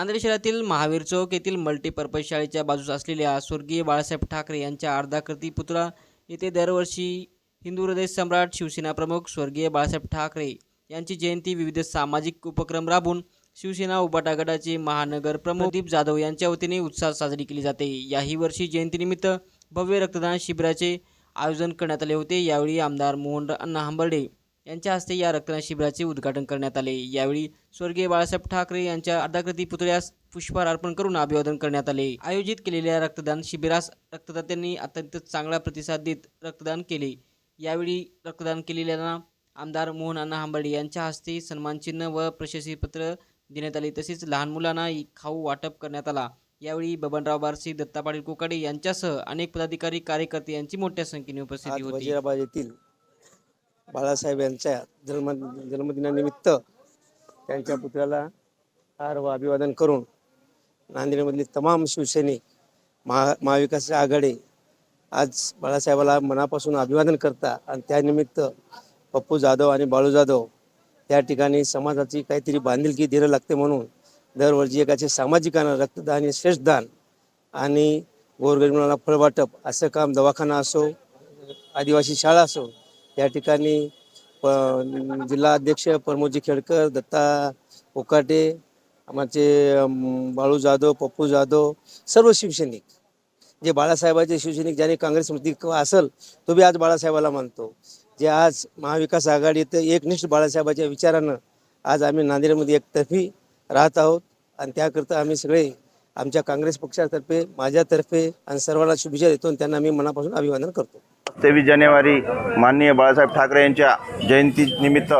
नांदेड शहरातील महावीर चौक येथील मल्टीपर्पज शाळेच्या बाजूस असलेल्या स्वर्गीय बाळासाहेब ठाकरे यांच्या अर्धाकृती पुतळा येथे दरवर्षी हिंदू हृदय सम्राट शिवसेना प्रमुख स्वर्गीय बाळासाहेब ठाकरे यांची जयंती विविध सामाजिक उपक्रम राबवून शिवसेना उबाटा गटाचे महानगर प्रमुख दीप जाधव यांच्या वतीने उत्साहात साजरी केली जाते. याही वर्षी जयंतीनिमित्त भव्य रक्तदान शिबिराचे आयोजन करण्यात आले होते. यावेळी आमदार मोहन अण्णा हंबर्डे यांच्या हस्ते या रक्तदान शिबिराचे उद्घाटन करण्यात आले. यावेळी स्वर्गीय बाळासाहेब ठाकरे यांच्या अर्धाकृती पुतळ्यास पुष्पहार अर्पण करून अभिवादन करण्यात आले. आयोजित केलेल्या रक्तदान शिबिरास रक्तदात्यांनी अत्यंत चांगला प्रतिसाद देत रक्तदान केले. यावेळी रक्तदान केलेल्यांना आमदार मोहन अण्णा हंबर्डे यांच्या हस्ते सन्मानचिन्ह व प्रशस्तीपत्र देण्यात आले. तसेच लहान मुलांना खाऊ वाटप करण्यात आला. यावेळी बबनराव बारसी दत्ता पाटील कोकाडे यांच्यासह अनेक पदाधिकारी कार्यकर्ते यांची मोठ्या संख्येने उपस्थिती होती. येथील बाळासाहेब यांच्या जन्म जन्मदिनानिमित्त त्यांच्या पुतळ्याला हार व अभिवादन करून नांदेडमधले तमाम शिवसैनिक महा महाविकास आघाडी आज बाळासाहेबाला मनापासून अभिवादन करता आणि त्यानिमित्त पप्पू जाधव आणि बाळू जाधव त्या ठिकाणी समाजाची काहीतरी बांधिलकी देणं लागते म्हणून दरवर्षी एकाचे सामाजिकानं रक्तदान हे श्रेष्ठ दान आणि गोरगरिबांना फळवाटप असं काम दवाखाना असो आदिवासी शाळा असो या ठिकाणी प जिल्हा अध्यक्ष प्रमोदजी खेडकर दत्ता ओकाटे आमचे बाळू जाधव पप्पू जाधव सर्व शिवसैनिक जे बाळासाहेबाचे शिवसैनिक ज्याने काँग्रेस असेल तो बी आज बाळासाहेबाला मानतो. जे आज महाविकास आघाडीत एकनिष्ठ बाळासाहेबाच्या विचारानं आज आम्ही नांदेडमध्ये एकतर्फी राहत आहोत. आणि त्याकरता आम्ही सगळे आमच्या काँग्रेस पक्षातर्फे माझ्यातर्फे आणि सर्वांना शुभेच्छा देतो आणि त्यांना मी मनापासून अभिवादन करतो. तेवीस जानेवारी माननीय बाळासाहेब ठाकरे यांच्या जयंतीनिमित्त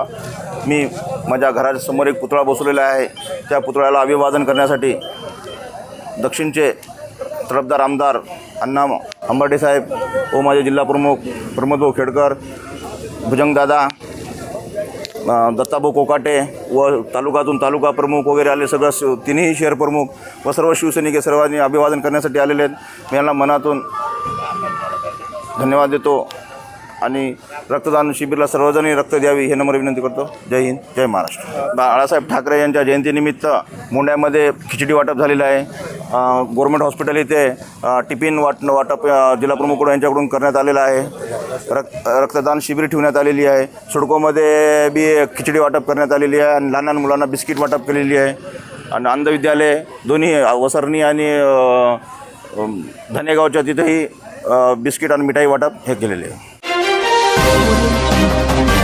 मी माझ्या घराच्या समोर एक पुतळा बसवलेला आहे. त्या पुतळ्याला अभिवादन करण्यासाठी दक्षिणचे तरफदार आमदार अण्णा अंबाडे साहेब व माझे जिल्हा प्रमुख प्रमोदभाऊ खेडकर भुजंगदादा दत्ताभाऊ कोकाटे व तालुकातून तालुका प्रमुख वगैरे आले सगळं शिव तिन्ही शहर प्रमुख व सर्व शिवसैनिक सर्वांनी अभिवादन करण्यासाठी आलेले आहेत. मी यांना मनातून धन्यवाद देतो. आणि रक्तदान शिबिरला सर्वजणी रक्त द्यावी हे नम्र विनंती करतो. जय हिंद जय महाराष्ट्र. बाळासाहेब ठाकरे यांच्या जयंतीनिमित्त मुंड्यामध्ये खिचडी वाटप झालेलं आहे. गव्हर्मेंट हॉस्पिटल इथे टिफिन वाट वाटप जिल्हाप्रमुखकडून जिल्हाप्रमुख यांच्याकडून करण्यात आलेलं आहे. रक्त रक्तदान शिबिर ठेवण्यात आलेली आहे. सुडकोमध्ये बी खिचडी वाटप करण्यात आलेली आहे आणि लहान लहान मुलांना बिस्किट वाटप केलेली आहे. आणि अंधविद्यालय दोन्ही वसरणी आणि धनेगावच्या तिथेही बिस्किट आणि मिठाई वाटप हे केलेले आहे. 我对你真的